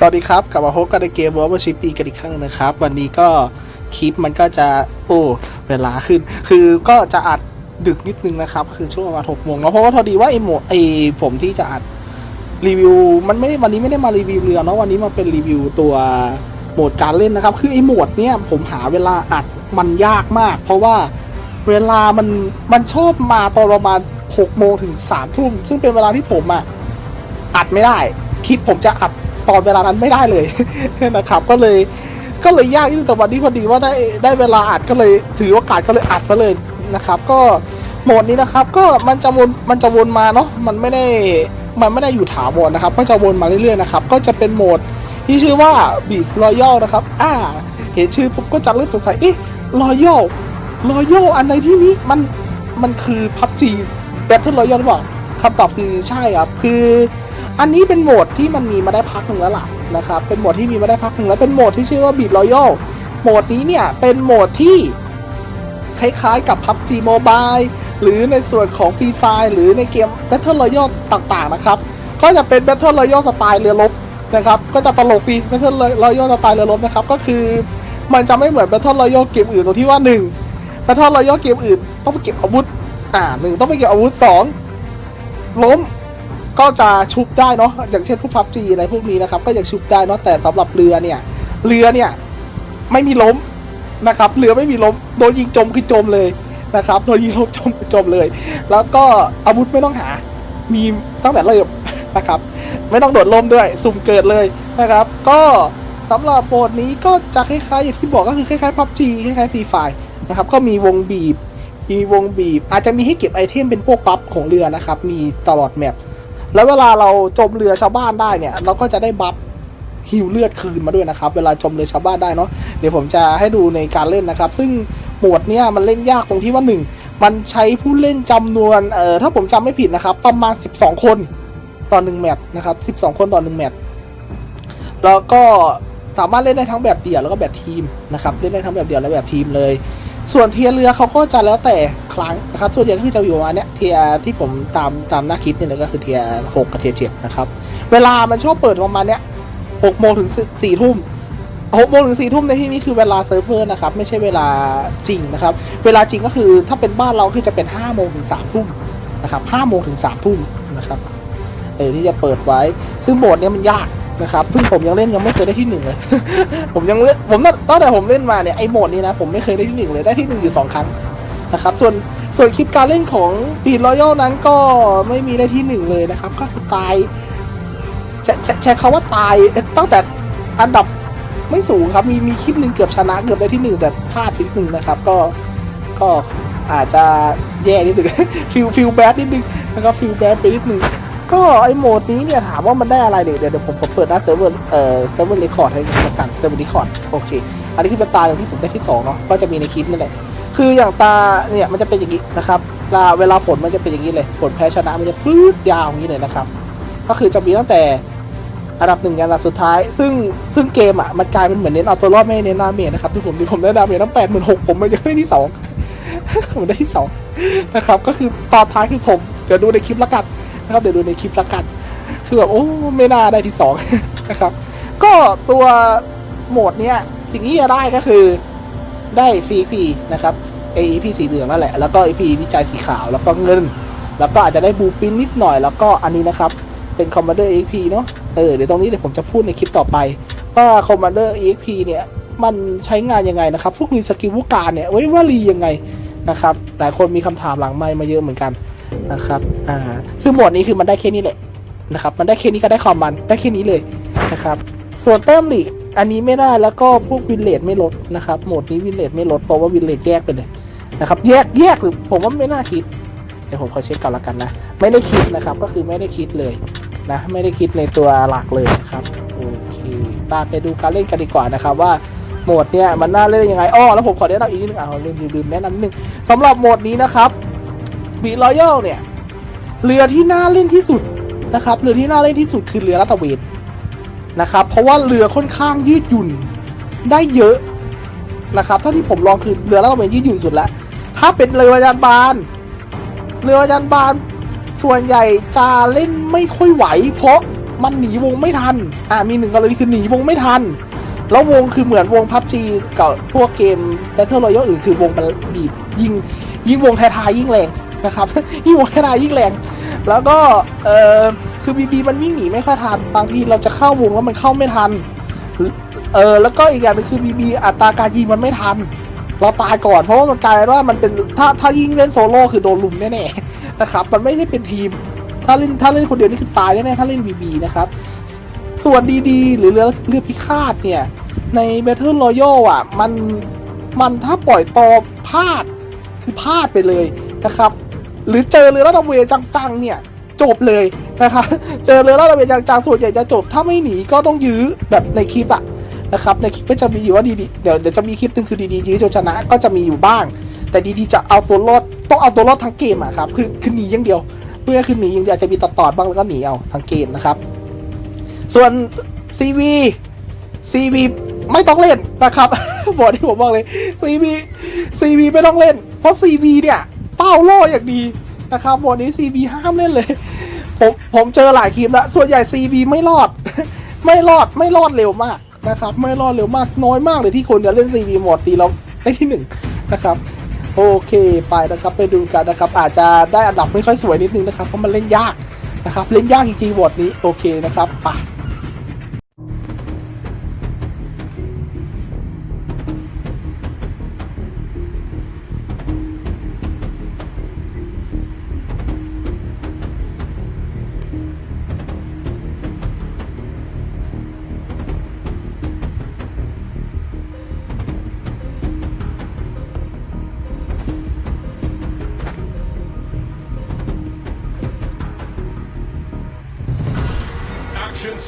สวัสดีครับ กลับมาพบกันในเกมวอร์มชิปปีกันอีกครั้งนะครับ วันนี้ก็คลิปมันก็จะโอ้เวลาขึ้น คือก็จะอัดดึกนิดนึงนะครับ คือช่วงประมาณหกโมงเนาะเพราะว่าพอดีว่าไอ้โหมดไอผมที่จะอัดรีวิว มันไม่วันนี้ไม่ได้มารีวิวเรือเนาะวันนี้มาเป็นรีวิวตัวโหมดการเล่นนะครับ คือไอโหมดเนี้ยผมหาเวลาอัดมันยากมาก เพราะว่าเวลามันมันชอบมาตอนประมาณหกโมงถึงสามทุ่มซึ่งเป็นเวลาที่ผมอะอัดไม่ได้คลิปผมจะอัด ตอนเวลานั้นไม่ได้เลยนะครับ ก็เลยก็เลยยากที่แต่วันนี้พอดีว่าได้ได้เวลาอัดก็เลยถือโอกาสก็เลยอัดซะเลยนะครับ ก็โหมดนี้นะครับ ก็มันจะวนมันจะวนมาเนาะมันไม่ได้มันไม่ได้อยู่ถาวรนะครับ ก็จะวนมาเรื่อยๆนะครับ ก็จะเป็นโหมดที่ชื่อว่า Beast Royal นะครับ อ่า เห็นชื่อปุ๊บก็จะเริ่มสงสัย เอ๊ะ Royal Royal อันในที่นี้มัน มันคือ PUBG Battle Royale หรือเปล่าคำตอบคือใช่ครับ คือ อันนี้เป็นโหมดที่มันมีมาได้พักหนึ่งแล้วล่ะนะครับ เป็นโหมดที่มีมาได้พักหนึ่งแล้วเป็นโหมดที่ชื่อว่า Beat Royal โหมดนี้เนี่ยเป็นโหมดที่คล้ายๆกับ PUBG Mobile หรือในส่วนของ Free Fire หรือในเกม Battle Royale ต่างๆนะครับ ก็จะเป็น Battle Royale สไตล์เรือรบนะครับ ก็จะตลกดี Battle Royale สไตล์เรือรบนะครับ ก็คือมันจะไม่เหมือน Battle Royale เกมอื่นตรงที่ว่า 1 Battle Royale เกมอื่นต้องไปเก็บอาวุธ อ่าหนึ่งต้องไปเก็บอาวุธสองล้ม ก็จะชุบได้เนาะอย่างเช่นพวกพับจีอะไรพวกนี้นะครับ ก็ยังชุบได้เนาะแต่สำหรับเรือเนี่ย เรือเนี่ยไม่มีล้มนะครับ เรือไม่มีล้มโดนยิงจมคือจมเลยนะครับโดนยิงล้มจมคือจมเลย แล้วก็อาวุธไม่ต้องหา มีตั้งแต่เริ่มนะครับ ไม่ต้องโดดล่มด้วยสุ่มเกิดเลยนะครับ ก็สำหรับโหมดนี้ก็จะคล้ายๆอย่างที่บอกก็คือคล้ายๆพับจีคล้ายๆฟรีไฟนะครับ ก็มีวงบีบมีวงบีบ อาจจะมีให้เก็บไอเทมเป็นพวกปั๊บของเรือนะครับ มีตลอดแมป แล้วเวลาเราจมเรือชาวบ้านได้เนี่ย เราก็จะได้บัฟฮิวเลือดคืนมาด้วยนะครับ เวลาจมเรือชาวบ้านได้เนาะเดี๋ยวผมจะให้ดูในการเล่นนะครับ ซึ่งโหมดเนี้ยมันเล่นยากตรงที่ว่าหนึ่งมันใช้ผู้เล่นจำนวนเอ่อถ้าผมจำไม่ผิดนะครับ ประมาณ 12 คนต่อหนึ่งแมตช์นะครับ 12 คนต่อหนึ่งแมตช์แล้วก็สามารถเล่นได้ทั้งแบบเดี่ยวแล้วก็แบบทีมนะครับเล่นได้ทั้งแบบเดี่ยวและแบบทีมเลย ส่วนเทียเรือเขาก็จะแล้วแต่ครั้งนะครับส่วนใหญ่ก็คือจะอยู่ประมาณเนี้ยเทียที่ผมตามตามหน้าคลิปเนี่ยก็คือเทียหกกับเทียเจ็ดนะครับ เวลามันชอบเปิดประมาณเนี้ยหกโมงถึงสี่ทุ่มหกโมงถึงสี่ทุ่มในที่นี้คือเวลาเซิร์ฟเวอร์นะครับ ไม่ใช่เวลาจริงนะครับ เวลาจริงก็คือถ้าเป็นบ้านเราคือจะเป็นห้าโมงถึงสามทุ่มนะครับห้าโมงถึงสามทุ่มนะครับเออที่จะเปิดไว้ ซึ่งโหมดเนี้ยมันยาก นะครับซึ่งผมยังเล่นยังไม่เคยได้ที่หนึ่งเลย ผมยังเล่นผมตั้งแต่ผมเล่นมาเนี่ยไอโหมดนี้นะผมไม่เคยได้ที่หนึ่งเลยได้ที่หนึ่งอยู่สองครั้งนะครับส่วนส่วนคลิปการเล่นของปีดรอยัลนั้นก็ไม่มีได้ที่หนึ่งเลยนะครับ ก็คือตายใช้ใช้ใช้คำว่าตายตั้งแต่อันดับไม่สูงครับมีมีคลิปหนึ่งเกือบชนะเกือบได้ที่หนึ่งแต่พลาดนิดหนึ่งนะครับ ก็ก็อาจจะแย่นิดหนึ่งฟิลฟิลแบดนิดนึงนะครับฟิลแบดไปนิดนึง ก็ไอโหมดนี้เนี่ยถามว่ามันได้อะไรเดี๋ยวเดี๋ยวผมผมเปิดหน้าเซิร์ฟเวอร์เอ่อเซิร์ฟเวอร์เรคคอร์ดให้ละกันเซิร์ฟเวอร์เรคคอร์ดโอเค อันนี้คือเป็นตาหนึ่งที่ผมได้ที่สองเนาะก็จะมีในคลิปนั่นแหละคืออย่างตาเนี่ยมันจะเป็นอย่างนี้นะครับเวลาเวลาผลมันจะเป็นอย่างนี้เลย ผลแพ้ชนะมันจะปื๊ดยาวอย่างนี้เลยนะครับ ก็คือจะมีตั้งแต่อันดับหนึ่งยันอันดับสุดท้าย ซึ่งซึ่งเกมอะมันกลายเป็นเหมือนเน้นเอาตัวรอดไม่เน้นดาเมจนะครับที่ผมที่ผมได้ดาเมจตั้งแปดหมื่นหกผมมันยังได้ที่สองผมได้ที่สองนะครับ ก็คือตอนท้ายคือผมเดี๋ยวดูในคลิปละกัน นะครับเดี๋ยวดูในคลิปละกัน คือแบบโอ้ไม่น่าได้ที่สองนะครับ ก็ตัวโหมดเนี้ยสิ่งที่จะได้ก็คือได้ฟรีพีนะครับ AEP สีเหลืองนั่นแหละ แล้วก็ EP วิจัยสีขาวแล้วก็เงิน แล้วก็อาจจะได้บูปินนิดหน่อยแล้วก็อันนี้นะครับ เป็น Commander EXP เนาะเออเดี๋ยวตรงนี้เดี๋ยวผมจะพูดในคลิปต่อไปว่า Commander EXP เนี่ยมันใช้งานยังไงนะครับ พวกรีสกิลวกการเนี่ยไว้ว่ารียังไงนะครับหลายคนมีคำถามหลังไมค์มาเยอะเหมือนกัน นะครับอ่าซึ่งโหมดนี้คือมันได้แค่นี้แหละนะครับ มันได้แค่นี้ก็ได้ความมันได้แค่นี้เลยนะครับ ส่วนแต้มหลีกอันนี้ไม่ได้แล้วก็พวกวินเลดไม่ลดนะครับโหมดนี้วินเลดไม่ลดเพราะว่าวินเลดแยกไปเลยนะครับแยกแยกหรือผมว่าไม่น่าคิดเดี๋ยวผมขอเช็คก่อนละกันนะ ไม่ได้คิดนะครับก็คือไม่ได้คิดเลยนะไม่ได้คิดในตัวหลักเลยนะครับโอเคตามไปดูการเล่นกันดีกว่านะครับว่าโหมดเนี้ยมันน่าเล่นยังไงอ้อแล้วผมขอแนะนำอีกนิดนึงอะลืมลืมลืมแนะนำนิดนึงสำหรับโหมดนี้นะครับ บีรอยัลเนี่ย เรือที่น่าเล่นที่สุดนะครับ เรือที่น่าเล่นที่สุดคือเรือลาดตเวนนะครับ เพราะว่าเรือค่อนข้างยืดหยุ่นได้เยอะนะครับเท่าที่ผมลองคือเรือลาดตเวนยืดหยุ่นสุดแล้วถ้าเป็นเรือประจันบาน เรือประจันบานส่วนใหญ่จะเล่นไม่ค่อยไหว เพราะมันหนีวงไม่ทัน อ่ามีหนึ่งกรณีคือหนีวงไม่ทัน แล้ววงคือเหมือนวงพับจีกับพวกเกม Battle Royale อื่นคือวงมันบีบยิง ยิงวงท้ายๆยิ่งแรง นะครับยิ่งวงท้ายๆยิ่งแรง แล้วก็เออคือบีบีมันวิ่งหนีไม่ค่อยทัน บางทีเราจะเข้าวงแล้วมันเข้าไม่ทันเออแล้วก็อีกอย่างหนึงคือบีบีอัตราการยิงมันไม่ทัน เราตายก่อนเพราะว่ามันกลายว่ามันเป็นถ้าถ้ายิงเล่นโซโล่คือโดนลุมแน่ๆนะครับ มันไม่ใช่เป็นทีม ถ้าเล่นถ้าเล่นคนเดียวนี่คือตายแน่ๆถ้าเล่นบีบีนะครับ ส่วนดีๆ หรือเรือเรือพิฆาตเนี่ย ใน Battle Royale อะ มันมันถ้าปล่อยตอพลาดคือพลาดไปเลยนะครับ หรือเจอเรือลาดตระเวนจังๆเนี่ยจบเลยนะครับเจอเรือลาดตระเวนจังๆส่วนใหญ่จะจบ ถ้าไม่หนีก็ต้องยื้อแบบในคลิปอะนะครับในคลิปก็จะมีอยู่ว่าดีๆเดี๋ยวเดี๋ยวจะมีคลิปนึงคือดีๆยื้อจนชนะก็จะมีอยู่บ้าง แต่ดีๆจะเอาตัวรอดต้องเอาตัวรอดทั้งเกมอะครับคือคือหนีอย่างเดียวเพื่อคือหนีอย่างเดียวอาจจะมีตัดตอบ้างแล้วก็หนีเอาทั้งเกมนะครับ ส่วน CV CV ไม่ต้องเล่นนะครับบอกที่ผมบอกเลย CV CV ไม่ต้องเล่น เพราะ CV เนี่ย เป้าล่ออย่างดีนะครับบอกนี้ CV ห้ามเล่นเลย ผมผมเจอหลายคลิปแล้ว ส่วนใหญ่ CV ไม่รอด ไม่รอดไม่รอดเร็วมากนะครับ ไม่รอดเร็วมากน้อยมากเลยที่คนจะเล่น CV หมดตีเราได้ที่หนึ่งนะครับ โอเคไปนะครับไปดูกันนะครับ อาจจะได้อันดับไม่ค่อยสวยนิดนึงนะครับเพราะมันเล่นยากนะครับ เล่นยากจริงๆบทนี้โอเคนะครับไป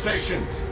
stations.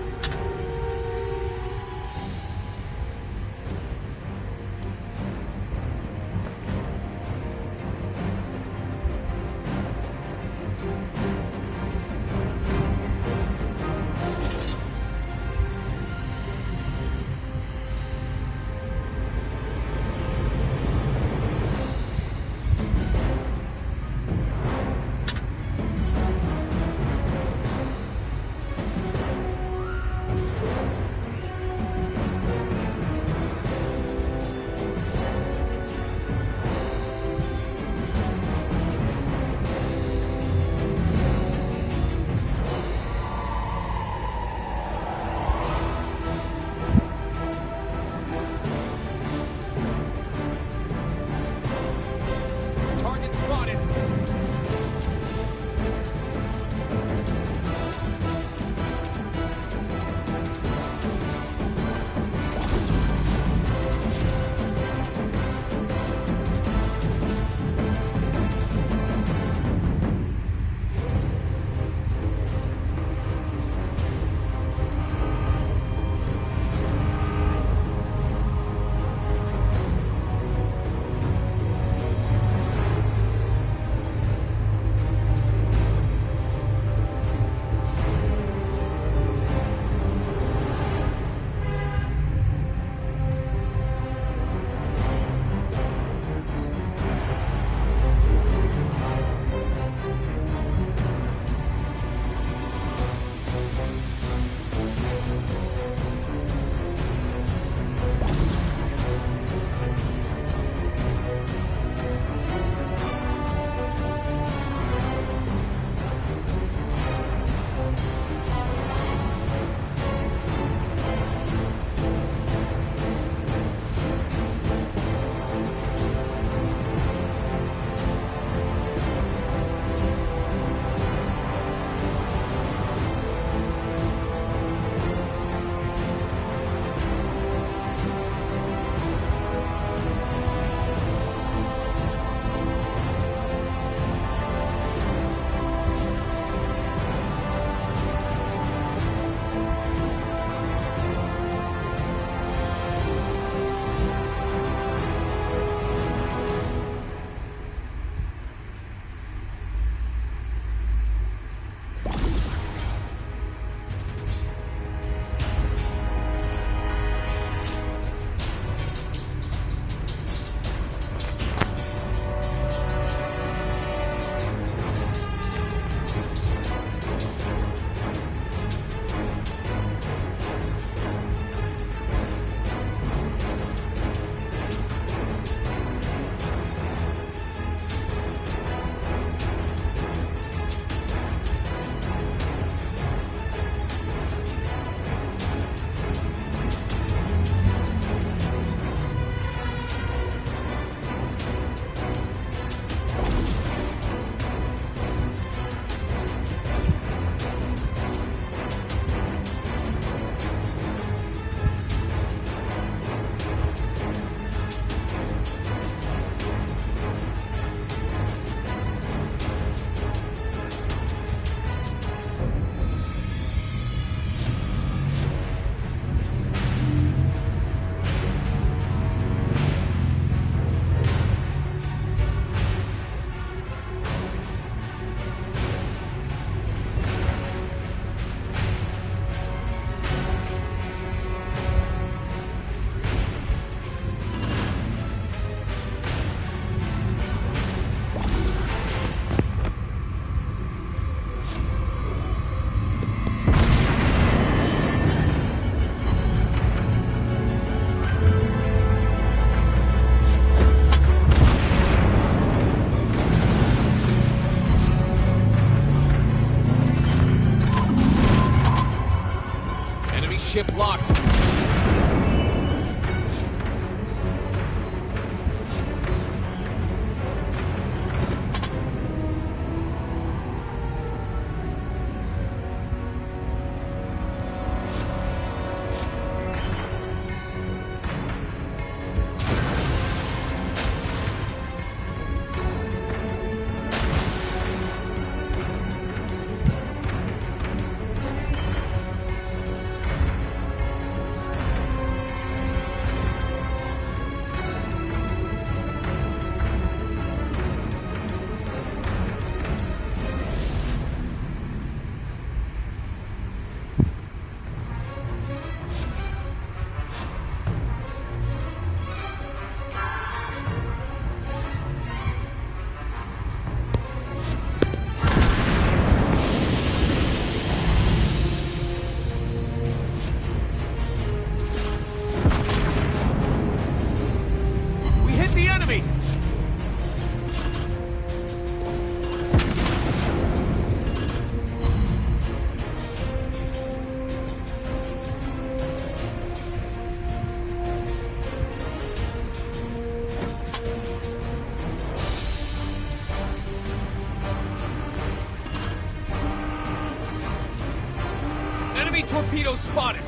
Torpedo spotted.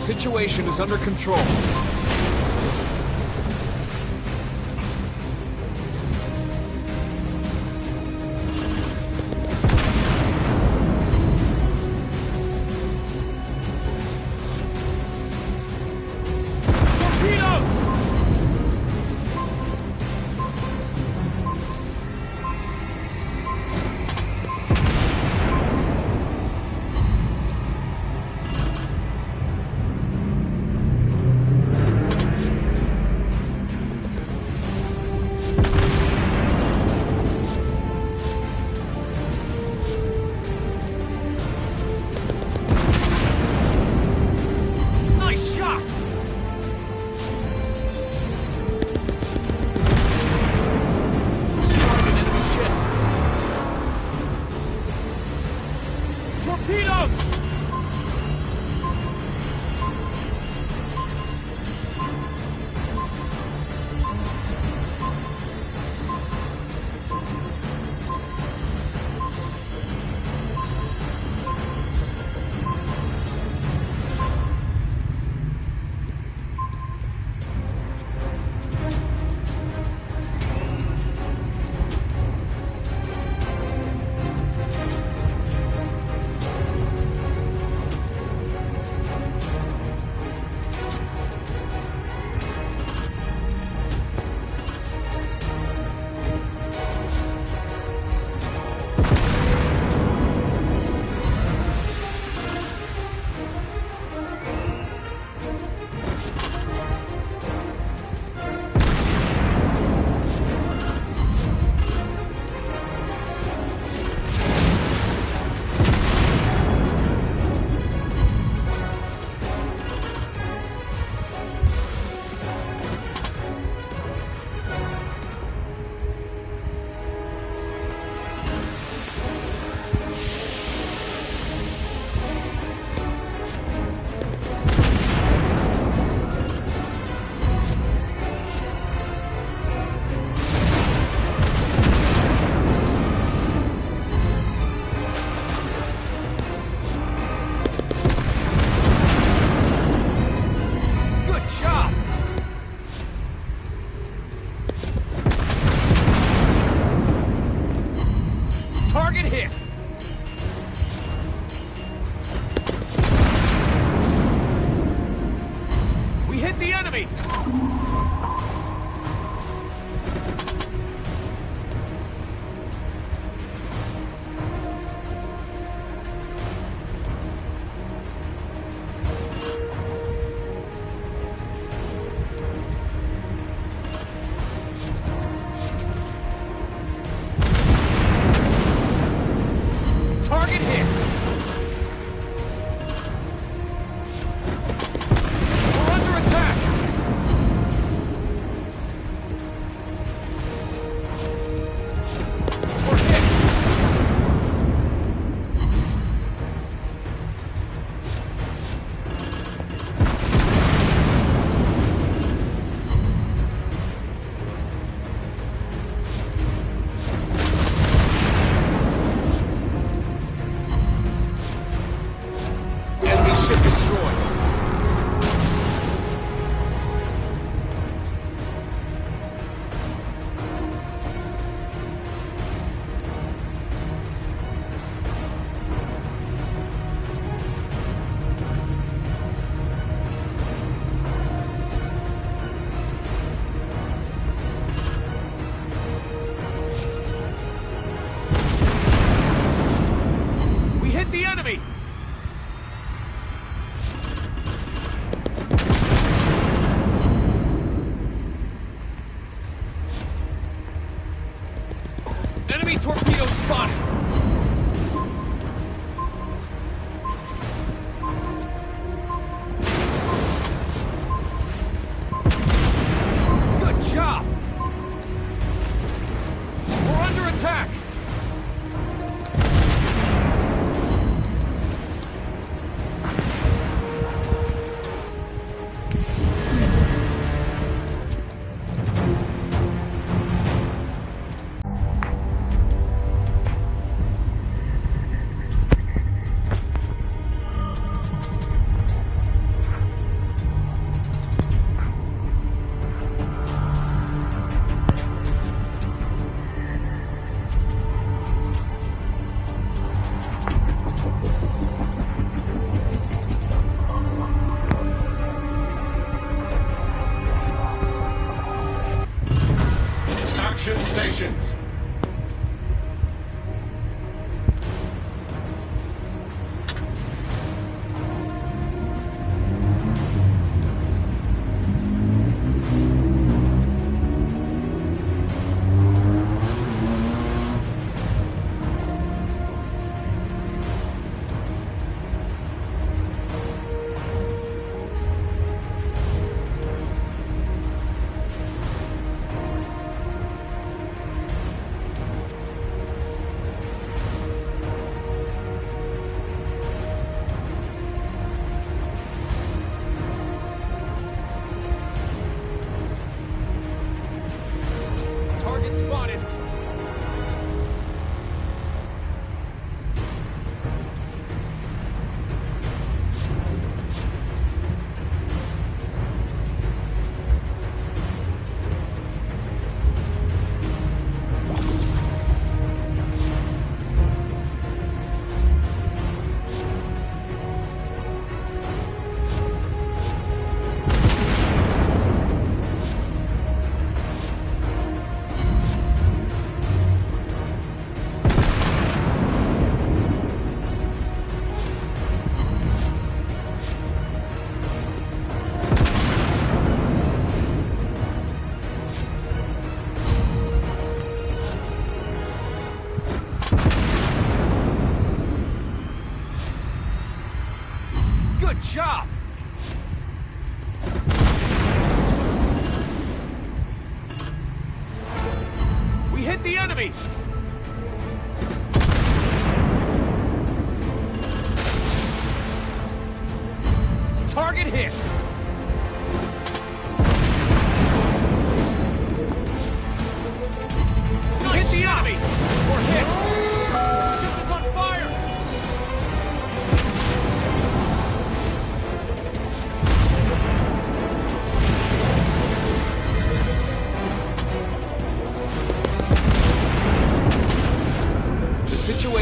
Situation is under control.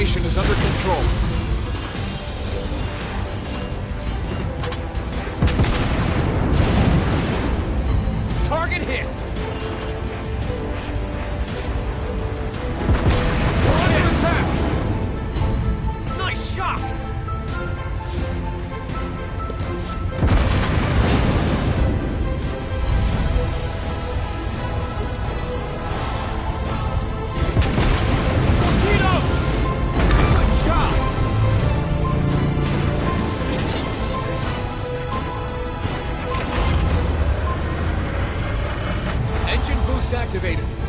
Situation is under control. Boost activated.